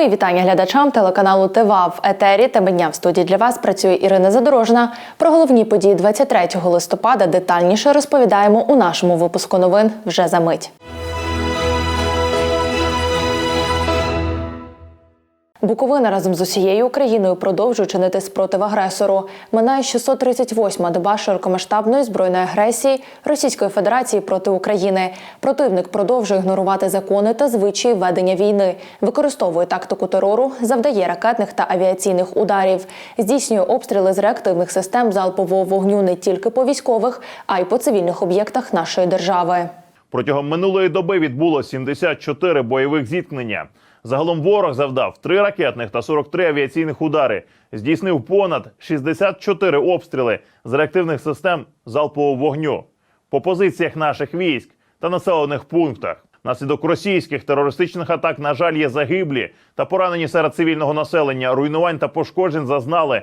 Мої вітання глядачам телеканалу ТВА в етері. Теми дня в студії для вас працює Ірина Задорожна. Про головні події 23 листопада детальніше розповідаємо у нашому випуску новин вже за мить. Буковина разом з усією Україною продовжує чинити спротив агресору. Минає 638-ма доба широкомасштабної збройної агресії Російської Федерації проти України. Противник продовжує ігнорувати закони та звичаї ведення війни, використовує тактику терору, завдає ракетних та авіаційних ударів, здійснює обстріли з реактивних систем залпового вогню не тільки по військових, а й по цивільних об'єктах нашої держави. Протягом минулої доби відбуло 74 бойових зіткнення. Загалом ворог завдав 3 ракетних та 43 авіаційних удари, здійснив понад 64 обстріли з реактивних систем залпового вогню по позиціях наших військ та населених пунктах. Наслідок російських терористичних атак, на жаль, є загиблі та поранені серед цивільного населення. Руйнувань та пошкоджень зазнали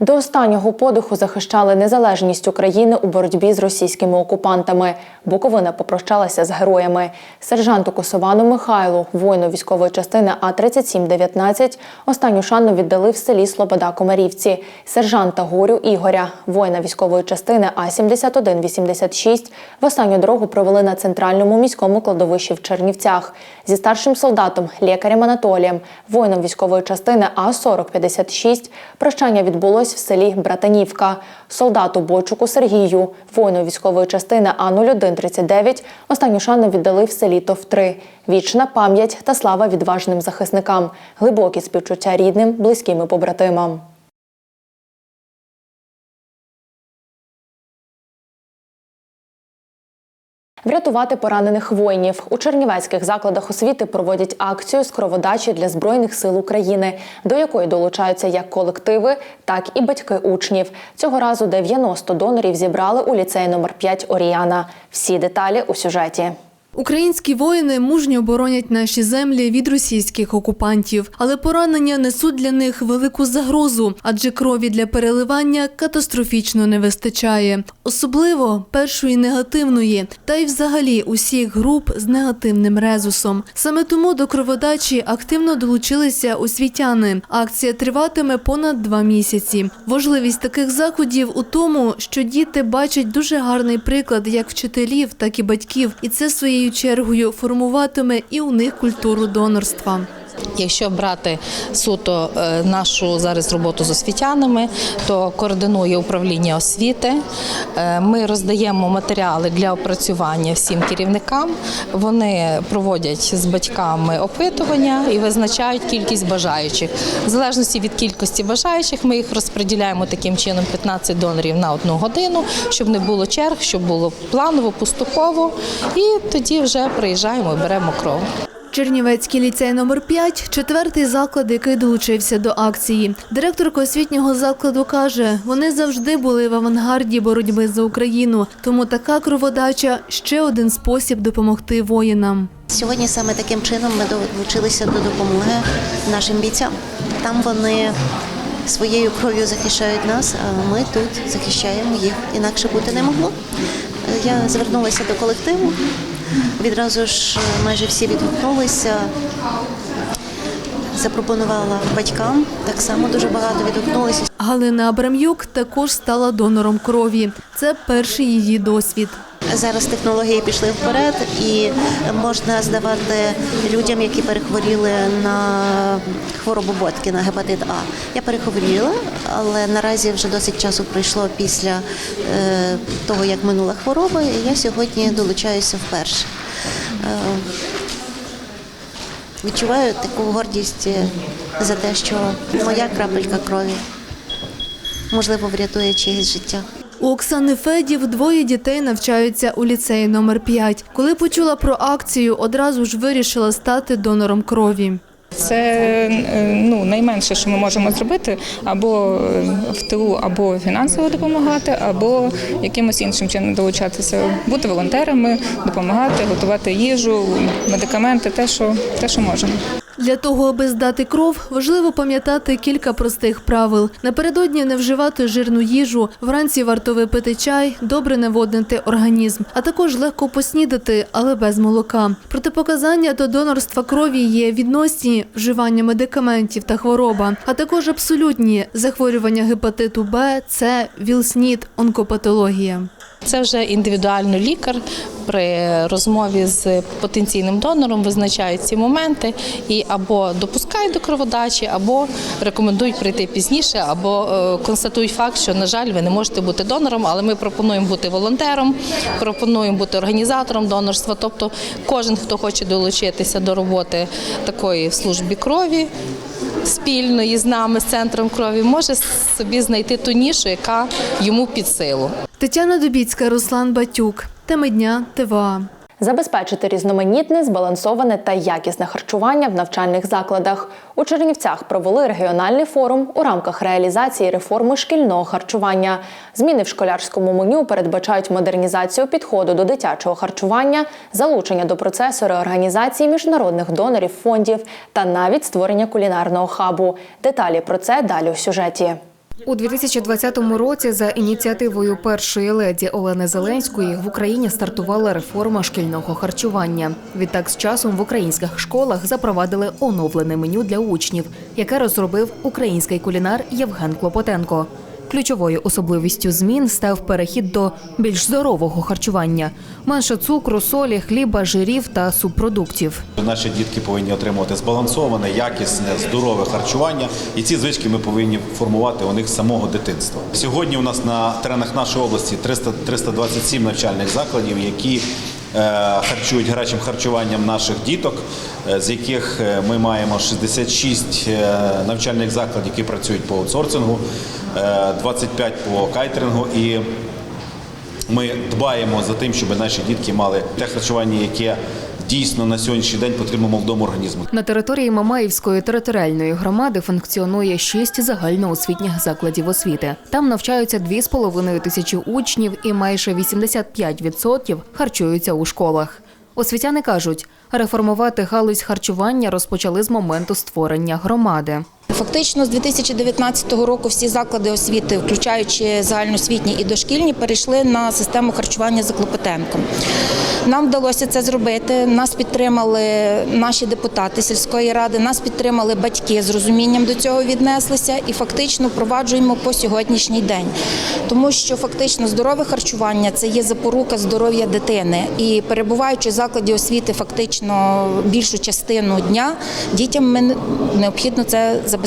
До останнього подиху захищали незалежність України у боротьбі з російськими окупантами. Буковина попрощалася з героями. Сержанту Косовану Михайлу, воїну військової частини А-3719, останню шану віддали в селі Слобода Комарівці. Сержанта Горю Ігоря, воїна військової частини А-7186, в останню дорогу провели на центральному міському кладовищі в Чернівцях. Зі старшим солдатом, лікарем Анатолієм, воїном військової частини А-4056, прощання відбулось в селі Братанівка. Солдату Бойчуку Сергію, воїну військової частини А-0139, останню шану віддали в селі Товтри. Вічна пам'ять та слава відважним захисникам, глибокі співчуття рідним, близьким і побратимам. Врятувати поранених воїнів у чернівецьких закладах освіти проводять акцію з кроводачі для збройних сил України, до якої долучаються як колективи, так і батьки учнів. Цього разу 90 донорів зібрали у ліцей номер 5 Оріана. Всі деталі у сюжеті. Українські воїни мужньо боронять наші землі від російських окупантів, але поранення несуть для них велику загрозу, адже крові для переливання катастрофічно не вистачає, особливо першої негативної, та й взагалі усіх груп з негативним резусом. Саме тому до кроводачі активно долучилися освітяни. Акція триватиме понад два місяці. Важливість таких заходів у тому, що діти бачать дуже гарний приклад як вчителів, так і батьків, і це своєю чергою формуватиме і у них культуру донорства. Якщо брати суто е, нашу зараз роботу з освітянами, то координує управління освіти. Е, Ми роздаємо матеріали для опрацювання всім керівникам. Вони проводять з батьками опитування і визначають кількість бажаючих. В залежності від кількості бажаючих, ми їх розподіляємо таким чином 15 донорів на одну годину, щоб не було черг, щоб було планово, поступово. І тоді вже приїжджаємо і беремо кров. Чернівецький ліцей номер 5 – четвертий заклад, який долучився до акції. Директорка освітнього закладу каже, вони завжди були в авангарді боротьби за Україну, тому така кроводача – ще один спосіб допомогти воїнам. Сьогодні саме таким чином ми долучилися до допомоги нашим бійцям. Там вони своєю кров'ю захищають нас, а ми тут захищаємо їх. Інакше бути не могло. Я звернулася до колективу. Відразу ж майже всі відгукнулися. Запропонувала батькам, так само дуже багато відгукнулися. Галина Абрам'юк також стала донором крові. Це перший її досвід. Зараз технології пішли вперед, і можна здавати людям, які перехворіли на хворобу Боткіна, гепатит А. Я перехворіла, але наразі вже досить часу пройшло після е, того, як минула хвороба, і я сьогодні долучаюся вперше. Е, відчуваю таку гордість е, за те, що моя крапелька крові можливо врятує чиєсь життя. У Оксани Федів двоє дітей навчаються у ліцеї номер 5. Коли почула про акцію, одразу ж вирішила стати донором крові. Це е, ну найменше, що ми можемо зробити, або в тилу, або фінансово допомагати, або якимось іншим чином долучатися, бути волонтерами, допомагати, готувати їжу, медикаменти, те, що те, що можемо. Для того, аби здати кров, важливо пам'ятати кілька простих правил. Напередодні не вживати жирну їжу, вранці варто випити чай, добре наводнити організм, а також легко поснідати, але без молока. Протипоказання до донорства крові є відносні вживання медикаментів та хвороба, а також абсолютні захворювання гепатиту Б, С, ВІЛ-СНІД, онкопатологія. Це вже індивідуально лікар при розмові з потенційним донором визначають ці моменти і або допускають до кроводачі, або рекомендують прийти пізніше, або е, констатують факт, що на жаль, ви не можете бути донором, але ми пропонуємо бути волонтером, пропонуємо бути організатором донорства. Тобто, кожен, хто хоче долучитися до роботи такої в службі крові. Спільної з нами з центром крові може собі знайти ту нішу, яка йому під силу. Тетяна Дубіцька, Руслан Батюк. Теми дня ТВА. Забезпечити різноманітне, збалансоване та якісне харчування в навчальних закладах. У Чернівцях провели регіональний форум у рамках реалізації реформи шкільного харчування. Зміни в школярському меню передбачають модернізацію підходу до дитячого харчування, залучення до процесу реорганізації міжнародних донорів фондів та навіть створення кулінарного хабу. Деталі про це далі у сюжеті. У 2020 році за ініціативою першої леді Олени Зеленської в Україні стартувала реформа шкільного харчування. Відтак з часом в українських школах запровадили оновлене меню для учнів, яке розробив український кулінар Євген Клопотенко. Ключовою особливістю змін став перехід до більш здорового харчування: менше цукру, солі, хліба, жирів та субпродуктів. Наші дітки повинні отримувати збалансоване, якісне, здорове харчування, і ці звички ми повинні формувати у них з самого дитинства. Сьогодні у нас на теренах нашої області 300, 327 навчальних закладів, які харчують гарячим харчуванням наших діток, е, з яких е, ми маємо 66 е, навчальних закладів, які працюють по аутсорсингу, е, 25 по кайтерингу. І ми дбаємо за тим, щоб наші дітки мали те харчування, яке дійсно на сьогоднішній день потрібно молодому організму. На території Мамаївської територіальної громади функціонує шість загальноосвітніх закладів освіти. Там навчаються 2,5 тисячі учнів і майже 85% харчуються у школах. Освітяни кажуть, реформувати галузь харчування розпочали з моменту створення громади. Фактично з 2019 року всі заклади освіти, включаючи загальноосвітні і дошкільні, перейшли на систему харчування за Клопотенком. Нам вдалося це зробити. Нас підтримали наші депутати сільської ради, нас підтримали батьки з розумінням до цього віднеслися і фактично впроваджуємо по сьогоднішній день. Тому що фактично здорове харчування це є запорука здоров'я дитини. І перебуваючи в закладі освіти фактично більшу частину дня, дітям необхідно це забезпечити.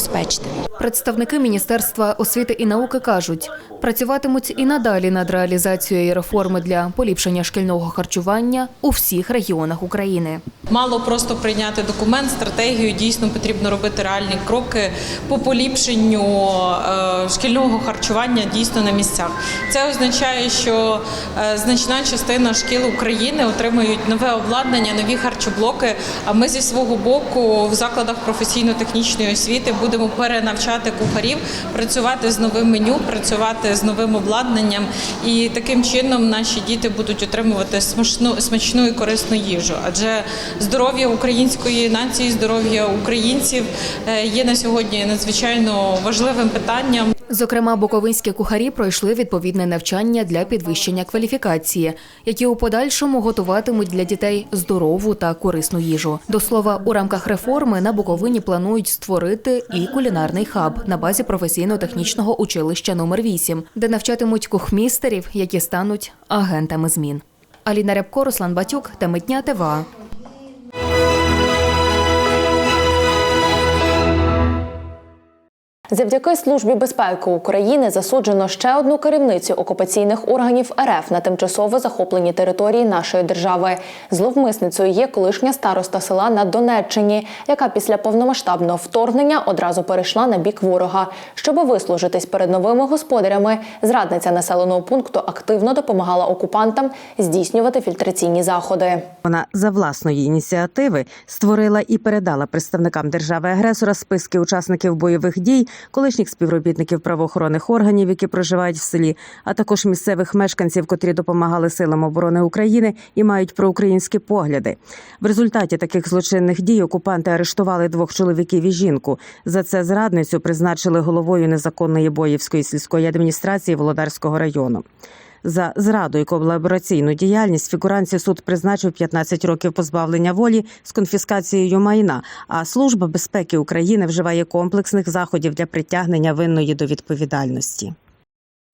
Представники Міністерства освіти і науки кажуть, працюватимуть і надалі над реалізацією реформи для поліпшення шкільного харчування у всіх регіонах України. Мало просто прийняти документ, стратегію. Дійсно потрібно робити реальні кроки по поліпшенню е, шкільного харчування дійсно на місцях. Це означає, що е, значна частина шкіл України отримують нове обладнання, нові харчоблоки. А ми зі свого боку в закладах професійно-технічної освіти будемо перенавчати кухарів, працювати з новим меню, працювати з новим обладнанням, і таким чином наші діти будуть отримувати смачну, смачну і корисну їжу. Адже здоров'я української нації, здоров'я українців е, є на сьогодні надзвичайно важливим питанням. Зокрема, буковинські кухарі пройшли відповідне навчання для підвищення кваліфікації, які у подальшому готуватимуть для дітей здорову та корисну їжу. До слова, у рамках реформи на Буковині планують створити і кулінарний хаб на базі професійно-технічного училища номер 8 де навчатимуть кухмістерів, які стануть агентами змін. Аліна Рябко, Руслан Батюк, Темитня ТВА. Завдяки службі безпеки України засуджено ще одну керівницю окупаційних органів РФ на тимчасово захопленій території нашої держави. Зловмисницею є колишня староста села на Донеччині, яка після повномасштабного вторгнення одразу перейшла на бік ворога. Щоби вислужитись перед новими господарями, зрадниця населеного пункту активно допомагала окупантам здійснювати фільтраційні заходи. Вона за власної ініціативи створила і передала представникам держави-агресора списки учасників бойових дій, колишніх співробітників правоохоронних органів, які проживають в селі, а також місцевих мешканців, котрі допомагали силам оборони України і мають проукраїнські погляди. В результаті таких злочинних дій окупанти арештували двох чоловіків і жінку. За це зрадницю призначили головою незаконної боївської сільської адміністрації Володарського району. За зраду і колабораційну діяльність фігуранці суд призначив 15 років позбавлення волі з конфіскацією майна. А служба безпеки України вживає комплексних заходів для притягнення винної до відповідальності.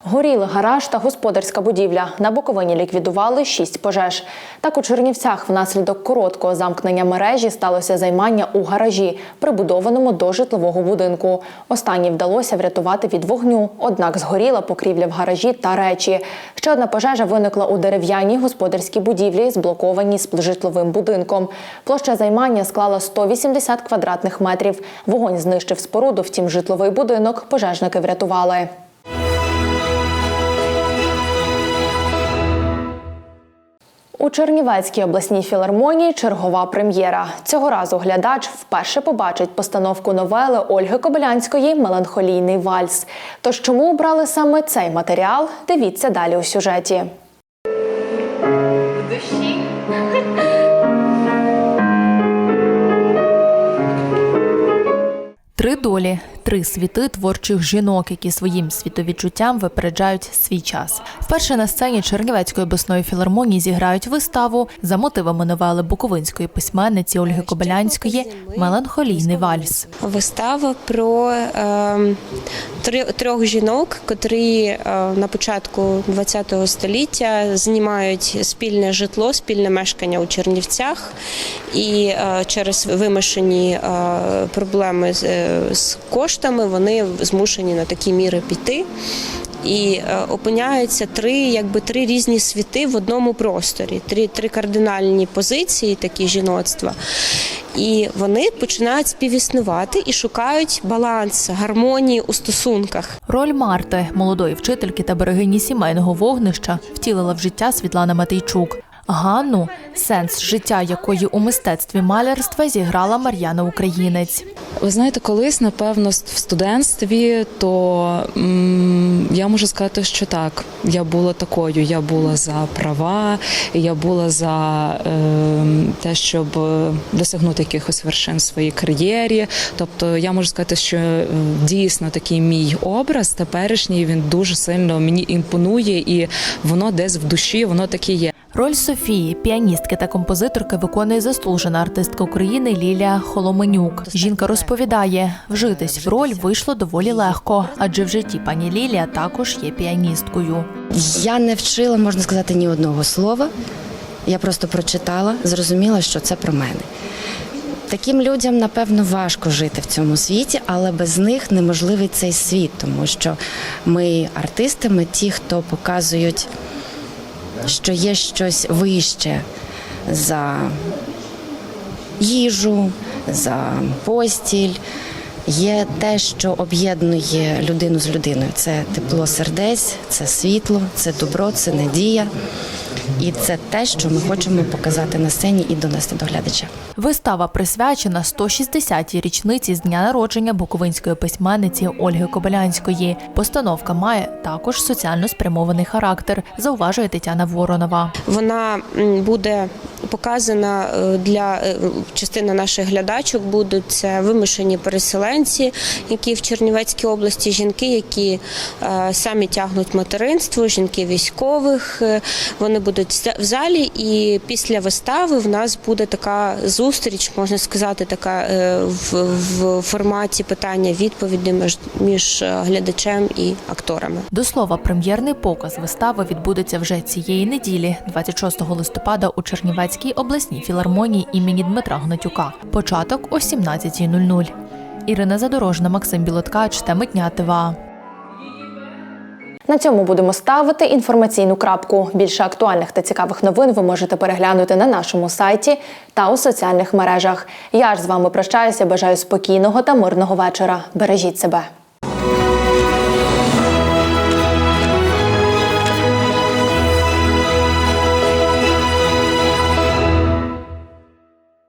Горіли гараж та господарська будівля. На Буковині ліквідували шість пожеж. Так у Чернівцях внаслідок короткого замкнення мережі сталося займання у гаражі, прибудованому до житлового будинку. Останній вдалося врятувати від вогню, однак згоріла покрівля в гаражі та речі. Ще одна пожежа виникла у дерев'яній господарській будівлі, зблокованій з житловим будинком. Площа займання склала 180 квадратних метрів. Вогонь знищив споруду, втім житловий будинок пожежники врятували. У Чернівецькій обласній філармонії чергова прем'єра. Цього разу глядач вперше побачить постановку новели Ольги Кобилянської Меланхолійний вальс. Тож чому обрали саме цей матеріал? Дивіться далі у сюжеті. Три долі, три світи творчих жінок, які своїм світовідчуттям випереджають свій час. Вперше на сцені Чернівецької обласної філармонії зіграють виставу за мотивами новели буковинської письменниці Ольги Кобилянської Меланхолійний вальс. Вистава про е, трьох жінок, котрі е, на початку ХХ століття знімають спільне житло, спільне мешкання у Чернівцях, і е, через вимушені е, проблеми з, е, з коштами вони змушені на такі міри піти. І е, опиняються три, якби три різні світи в одному просторі, три, три кардинальні позиції, такі жіноцтва. І вони починають співіснувати і шукають баланс, гармонії у стосунках. Роль Марти, молодої вчительки та берегині сімейного вогнища, втілила в життя Світлана Матейчук. Ганну, сенс життя якої у мистецтві малярства зіграла Мар'яна Українець. Ви знаєте, колись, напевно, в студентстві, то м, я можу сказати, що так. Я була такою. Я була за права, я була за е, те, щоб е, досягнути якихось вершин в своїй кар'єрі. Тобто, я можу сказати, що е, дійсно такий мій образ теперішній він дуже сильно мені імпонує, і воно десь в душі, воно таке є. Роль Софії, піаністки та композиторки, виконує заслужена артистка України Лілія Холоменюк. Жінка розповідає, вжитись в роль вийшло доволі легко, адже в житті пані Лілія також є піаністкою. Я не вчила, можна сказати, ні одного слова. Я просто прочитала, зрозуміла, що це про мене. Таким людям, напевно, важко жити в цьому світі, але без них неможливий цей світ, тому що ми артисти, ми ті, хто показують, що є щось вище за їжу, за постіль. Є те, що об'єднує людину з людиною. Це тепло сердець, це світло, це добро, це надія. І це те, що ми хочемо показати на сцені і донести до глядача. Вистава присвячена 160-й річниці з дня народження буковинської письменниці Ольги Кобилянської. Постановка має також соціально спрямований характер, зауважує Тетяна Воронова. Вона буде показана е, для е, частини наших глядачок. Будуть це вимушені переселенці, які в Чернівецькій області, жінки, які е, самі тягнуть материнство, жінки військових. Вони будуть в залі, і після вистави в нас буде така зустріч, можна сказати, така е, в, в форматі питання-відповіді між, між е, глядачем і акторами. До слова, прем'єрний показ вистави відбудеться вже цієї неділі, 26 листопада, у Чернівецькій обласній філармонії імені Дмитра Гнатюка. Початок о 17.00. Ірина Задорожна, Максим Білоткач та Митня ТВА. На цьому будемо ставити інформаційну крапку. Більше актуальних та цікавих новин ви можете переглянути на нашому сайті та у соціальних мережах. Я ж з вами прощаюся. Бажаю спокійного та мирного вечора. Бережіть себе.